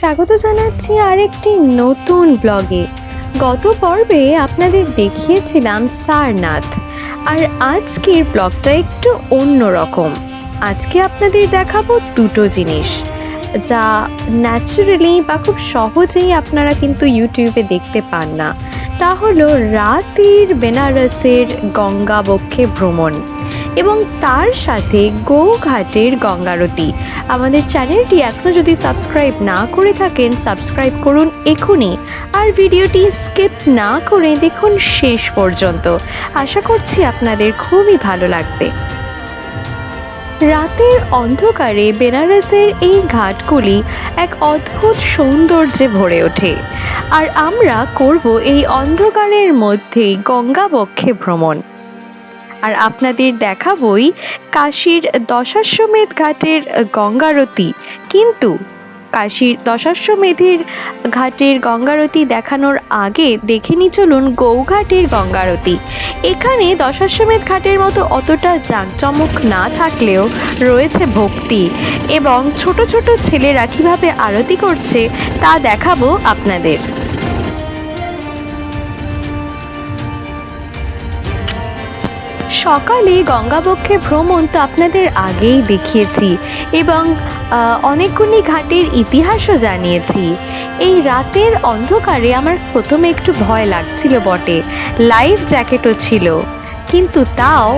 স্বাগত জানাচ্ছি আরেকটি নতুন ব্লগে। গত পর্বে আপনাদের দেখিয়েছিলাম সারনাথ, আর আজকের ব্লগটা একটু অন্য রকম। আজকে আপনাদের দেখাবো দুটো জিনিস, যা ন্যাচারালি বা খুব সহজেই আপনারা কিন্তু ইউটিউবে দেখতে পান না। তা হলো রাতের বেনারসের গঙ্গা বক্ষে ভ্রমণ। এবং তার সাথে গৌঘাটের গঙ্গারতি আমাদের চ্যানেলটি এখনও যদি সাবস্ক্রাইব না করে থাকেন, সাবস্ক্রাইব করুন এখনই আর ভিডিওটি স্কিপ না করে দেখুন শেষ পর্যন্ত। আশা করছি আপনাদের খুবই ভালো লাগবে। রাতের অন্ধকারে বেনারসের এই ঘাটগুলি এক অদ্ভুত সৌন্দর্যে ভরে ওঠে। আর আমরা করব এই অন্ধকারের মধ্যেই গঙ্গাবক্ষে ভ্রমণ। আর আপনাদের দেখাবই কাশীর দশাশ্বমেধ ঘাটের গঙ্গারতি। কিন্তু কাশীর দশাশ্বমেধের ঘাটের গঙ্গারতি দেখানোর আগে দেখে নি চলুন গৌঘাটের গঙ্গারতি। এখানে দশাশ্বমেধ ঘাটের মতো অতটা জাঁকজমক না থাকলেও রয়েছে ভক্তি এবং ছোট ছোট ছেলেরা কীভাবে আরতি করছে তা দেখাবো আপনাদের। সকালে গঙ্গাবক্ষে ভ্রমণ তো আপনাদের আগেই দেখিয়েছি এবং অনেকগুলি ঘাটের ইতিহাসও জানিয়েছি। এই রাতের অন্ধকারে আমার প্রথমে একটু ভয় লাগছিল বটে, লাইফ জ্যাকেটও ছিল। কিন্তু তাও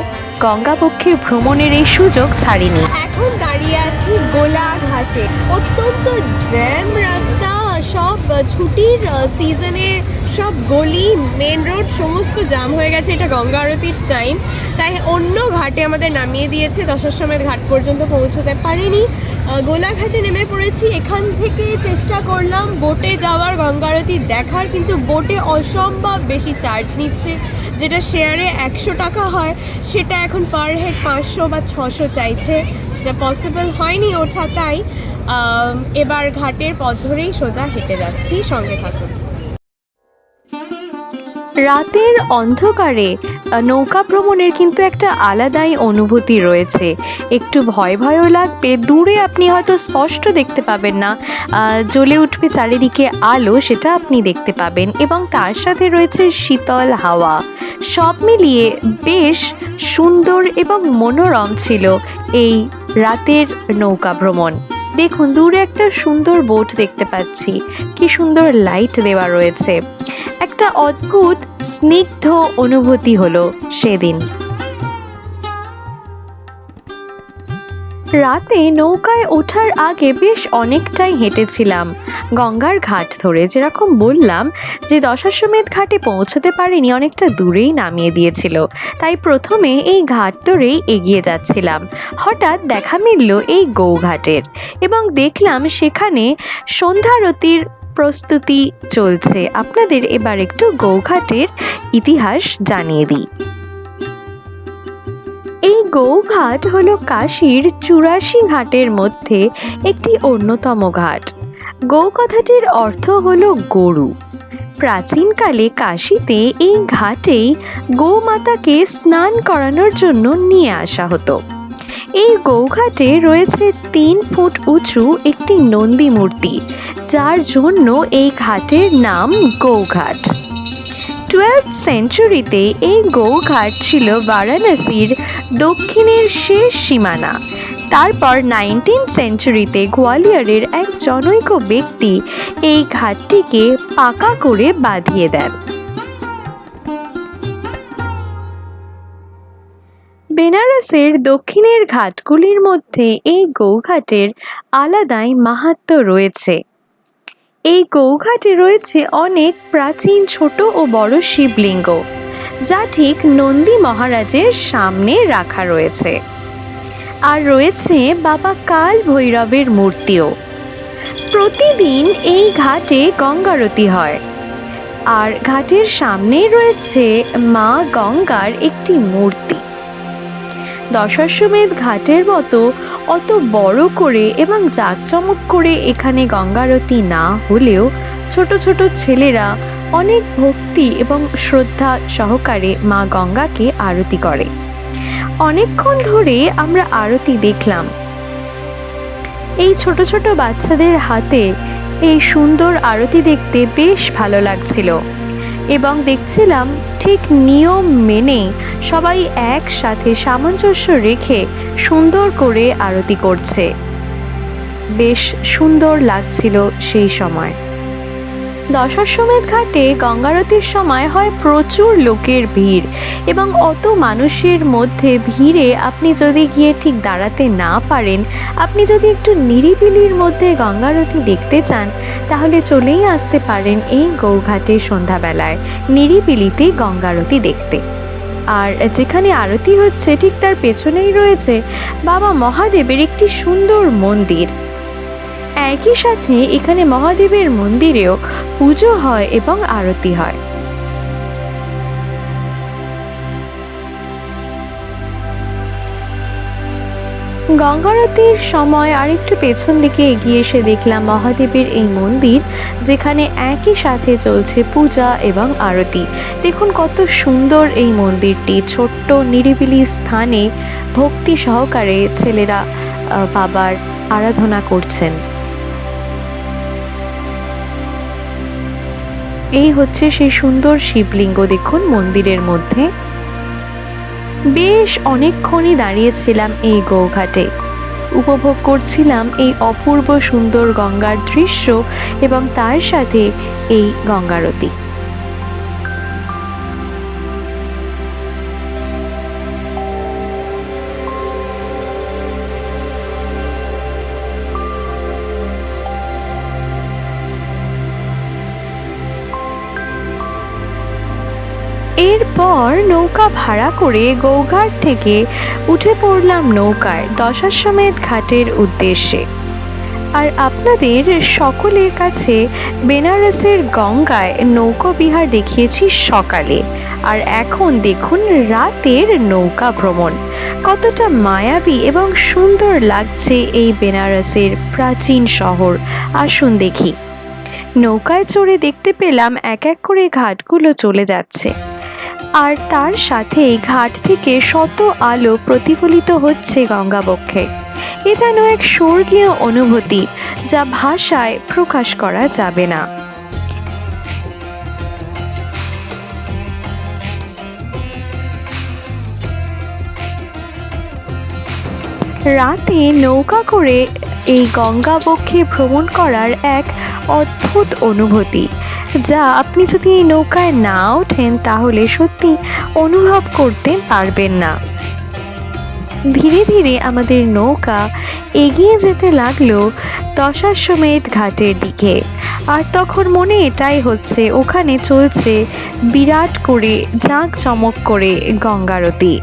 গঙ্গাবক্ষে ভ্রমণের এই সুযোগ ছাড়িনি। এখন দাঁড়িয়ে আছি গোলাঘাটে। অত্যন্ত জ্যাম রাস্তা, সব ছুটির সিজনে সব গলি মেন রোড সমস্ত জাম হয়ে গেছে, এটা গঙ্গা আরতির টাইম তাই অন্য ঘাটে আমাদের নামিয়ে দিয়েছে, দশার সময় ঘাট পর্যন্ত পৌঁছতে পারিনি। গোলাঘাটে নেমে পড়েছি, এখান থেকে চেষ্টা করলাম বোটে যাওয়ার, গঙ্গা আরতি দেখার, কিন্তু বোটে অসম্ভব বেশি চার্জ নিচ্ছে, যেটা শেয়ারে একশো টাকা হয়। সেটা এখন পার হেড পাঁচশো বা ছশো চাইছে, সেটা পসিবল হয়নি ওঠা তাই। এবার ঘাটের পথ ধরেই সোজা হেঁটে যাচ্ছি, সঙ্গে থাকুন। রাতের অন্ধকারে নৌকা ভ্রমণের কিন্তু একটা আলাদাই অনুভূতি রয়েছে। একটু ভয় ভয়ও লাগবে, দূরে আপনি হয়তো স্পষ্ট দেখতে পাবেন না। জ্বলে উঠবে চারিদিকে আলো, সেটা আপনি দেখতে পাবেন এবং তার সাথে রয়েছে শীতল হাওয়া। সব মিলিয়ে বেশ সুন্দর এবং মনোরম ছিল এই রাতের নৌকা ভ্রমণ। দেখুন, দূরে একটা সুন্দর বোট দেখতে পাচ্ছি। কি সুন্দর লাইট দেওয়া রয়েছে। একটা অদ্ভুত স্নিগ্ধ অনুভূতি হলো সেদিন। রাতে নৌকায় ওঠার আগে বেশ অনেকটাই হেঁটেছিলাম। গঙ্গার ঘাট ধরে যেরকম বললাম যে দশাশ্বমেধ ঘাটে পৌঁছতে পারিনি অনেকটা দূরেই নামিয়ে দিয়েছিল। তাই প্রথমে এই ঘাট ধরেই এগিয়ে যাচ্ছিলাম। হঠাৎ দেখা মিলল এই গৌঘাটের এবং দেখলাম সেখানে সন্ধ্যারতির প্রস্তুতি চলছে। আপনাদের এবার একটু গৌঘাটের ইতিহাস জানিয়ে দিই। এই গৌঘাট হলো কাশীর চুরাশি ঘাটের মধ্যে একটি অন্যতম ঘাট। গৌ কথাটির অর্থ হলো গরু। প্রাচীনকালে কাশীতে এই ঘাটেই গৌমাতাকে স্নান করানোর জন্য নিয়ে আসা হতো। এই গৌঘাটে রয়েছে তিন ফুট উঁচু একটি নন্দী মূর্তি, যার জন্য এই ঘাটের নাম গৌঘাট। টুয়েলভ সেঞ্চুরিতে এই গৌঘাট ছিল বারাণসীর দক্ষিণের শেষ সীমানা। তারপর নাইনটিন সেঞ্চুরিতে গোয়ালিয়রের এক জনৈক ব্যক্তি এই ঘাটটিকে পাকা করে বাঁধিয়ে দেন। বেনারসের দক্ষিণের ঘাটগুলির মধ্যে এই গৌঘাটের আলাদাই মাহাত্ম্য রয়েছে। এই গৌঘাটে রয়েছে অনেক প্রাচীন ছোট ও বড় শিবলিঙ্গ, যা ঠিক নন্দী মহারাজের সামনে রাখা রয়েছে। আর রয়েছে বাবা কাল ভৈরবের মূর্তিও। প্রতিদিন এই ঘাটে গঙ্গারতি হয়। আর ঘাটের সামনেই রয়েছে মা গঙ্গার একটি মূর্তি। দশাশ্বমেধ ঘাটের মতো অত বড় করে এবং জাঁকজমক করে এখানে গঙ্গারতি না হলেও ছোট ছোট ছেলেরা অনেক ভক্তি এবং শ্রদ্ধা সহকারে মা গঙ্গাকে আরতি করে। অনেকক্ষণ ধরে আমরা আরতি দেখলাম। এই ছোট ছোট বাচ্চাদের হাতে এই সুন্দর আরতি দেখতে বেশ ভালো লাগছিল। এবং দেখছিলাম ঠিক নিয়ম মেনে সবাই একসাথে সামঞ্জস্য রেখে সুন্দর করে আরতি করছে। বেশ সুন্দর লাগছিল সেই সময়। দশাশ্বমেধ ঘাটে গঙ্গারতির সময় হয় প্রচুর লোকের ভিড় এবং অত মানুষের মধ্যে ভিড়ে আপনি যদি গিয়ে ঠিক দাঁড়াতে না পারেন, আপনি যদি একটু নিরিবিলির মধ্যে গঙ্গারতি দেখতে চান, তাহলে চলেই আসতে পারেন এই গৌঘাটে সন্ধ্যাবেলায়, নিরিবিলিতে গঙ্গারতি দেখতে। আর যেখানে আরতি হচ্ছে, ঠিক তার পেছনেই রয়েছে বাবা মহাদেবের একটি সুন্দর মন্দির। একই সাথে এখানে মহাদেবের মন্দিরেও পুজো হয় এবং আরতি হয়। গঙ্গারতির সময় আরেকটু পেছন দিকে এগিয়ে এসে দেখলাম মহাদেবের এই মন্দির, যেখানে একই সাথে চলছে পূজা এবং আরতি। দেখুন কত সুন্দর এই মন্দিরটি, ছোট্ট নিরিবিলি স্থানে ভক্তি সহকারে ছেলেরা বাবার আরাধনা করছেন। এই হচ্ছে সেই সুন্দর শিবলিঙ্গ দেখুন মন্দিরের মধ্যে। বেশ অনেকক্ষণই দাঁড়িয়েছিলাম এই গৌঘাটে। উপভোগ করছিলাম এই অপূর্ব সুন্দর গঙ্গার দৃশ্য এবং তার সাথে এই গঙ্গারতি। এরপর নৌকা ভাড়া করে গৌঘাট থেকে উঠে পড়লাম নৌকায় দশাশ্বমেধ ঘাটের উদ্দেশ্যে। আর আপনাদের সকলের কাছে বেনারসের গঙ্গায় নৌকা বিহার দেখিয়েছি সকালে। আর এখন দেখুন রাতের নৌকা ভ্রমণ। কতটা মায়াবী এবং সুন্দর লাগছে এই বেনারসের প্রাচীন শহর। আসুন দেখি। নৌকায় চড়ে দেখতে পেলাম এক এক করে ঘাটগুলো চলে যাচ্ছে। আর তার সাথে ঘাট থেকে শত আলো প্রতিফলিত হচ্ছে গঙ্গাবক্ষে। এ যেন এক স্বর্গীয় অনুভূতি, যা ভাষায় প্রকাশ করা যাবে না। রাতে নৌকা করে এই গঙ্গাবক্ষে ভ্রমণ করার এক অদ্ভুত অনুভূতি। যা আপনি যদি এই নৌকায় না ওঠেন, তাহলে সত্যি অনুভব করতে পারবেন না। ধীরে ধীরে আমাদের নৌকা এগিয়ে যেতে লাগল দশাশ্বমেধ ঘাটের দিকে। আর তখন মনে এটাই হচ্ছে, ওখানে চলছে বিরাট করে জাঁক চমক করে গঙ্গারতি।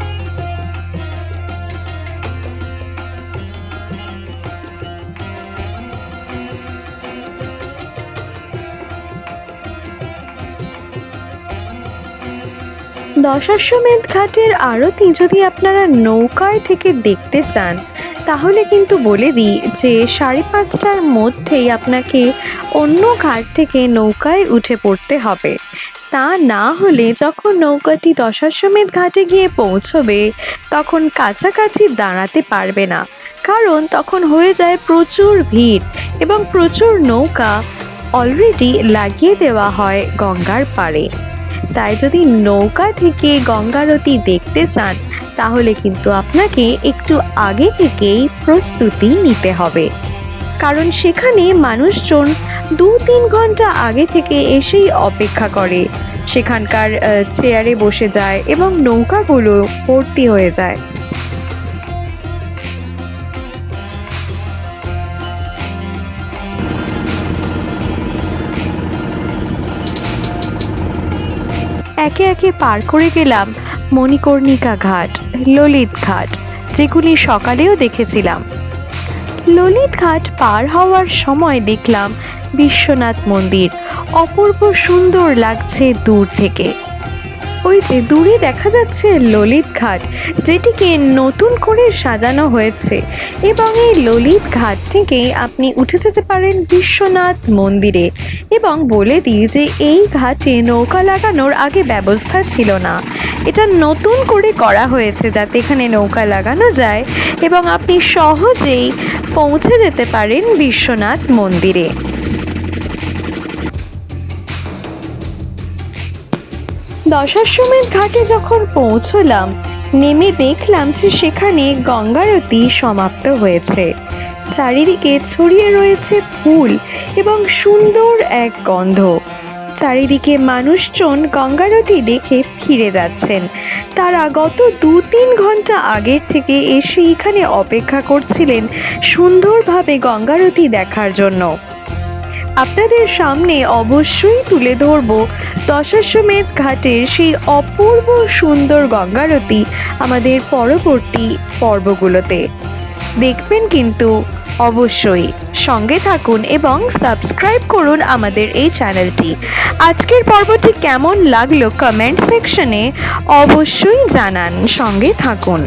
দশাশ্বমেধ ঘাটের আরতি যদি আপনারা নৌকায় থেকে দেখতে চান, তাহলে কিন্তু বলে দিই যে সাড়ে পাঁচটার মধ্যেই আপনাকে অন্য ঘাট থেকে নৌকায় উঠে পড়তে হবে। তা না হলে যখন নৌকাটি দশাশ্বমেধ ঘাটে গিয়ে পৌঁছবে, তখন কাছাকাছি দাঁড়াতে পারবে না। কারণ তখন হয়ে যায় প্রচুর ভিড় এবং প্রচুর নৌকা অলরেডি লাগিয়ে দেওয়া হয় গঙ্গার পাড়ে। তাই যদি নৌকা থেকে গঙ্গারতি দেখতে চান, তাহলে কিন্তু আপনাকে একটু আগে থেকেই প্রস্তুতি নিতে হবে। কারণ সেখানে মানুষজন দু তিন ঘণ্টা আগে থেকে এসেই অপেক্ষা করে। সেখানকার চেয়ারে বসে যায় এবং নৌকাগুলো ভর্তি হয়ে যায়। একে একে পার করে গেলাম মণিকর্ণিকা ঘাট, ললিত ঘাট, যেগুলি সকালেও দেখেছিলাম। ললিত ঘাট পার হওয়ার সময় দেখলাম বিশ্বনাথ মন্দির। অপূর্ব সুন্দর লাগছে দূর থেকে। ওই যে দূরে দেখা যাচ্ছে ললিত ঘাট, যেটিকে নতুন করে সাজানো হয়েছে। এবং এই ললিত ঘাট থেকে আপনি উঠে যেতে পারেন বিশ্বনাথ মন্দিরে। এবং বলে দিই যে এই ঘাটে নৌকা লাগানোর আগে ব্যবস্থা ছিল না। এটা নতুন করে করা হয়েছে যাতে এখানে নৌকা লাগানো যায় এবং আপনি সহজেই পৌঁছে যেতে পারেন বিশ্বনাথ মন্দিরে। দশাশ্বমেধ ঘাটে যখন পৌঁছলাম, নেমে দেখলাম যে সেখানে গঙ্গারতি সমাপ্ত হয়েছে। চারিদিকে ছড়িয়ে রয়েছে ফুল এবং সুন্দর এক গন্ধ। চারিদিকে মানুষজন গঙ্গারতি দেখে ফিরে যাচ্ছেন। তারা গত দু তিন ঘণ্টা আগের থেকে এসে এখানে অপেক্ষা করছিলেন সুন্দরভাবে গঙ্গারতি দেখার জন্য। আপনাদের সামনে অবশ্যই তুলে ধরব দশাশ্বমেধ ঘাটের সেই অপূর্ব সুন্দর গঙ্গারতি আমাদের পরবর্তী পর্বগুলোতে। দেখবেন কিন্তু অবশ্যই সঙ্গে থাকুন এবং সাবস্ক্রাইব করুন আমাদের এই চ্যানেলটি। আজকের পর্বটি কেমন লাগল কমেন্ট সেকশনে অবশ্যই জানান। সঙ্গে থাকুন।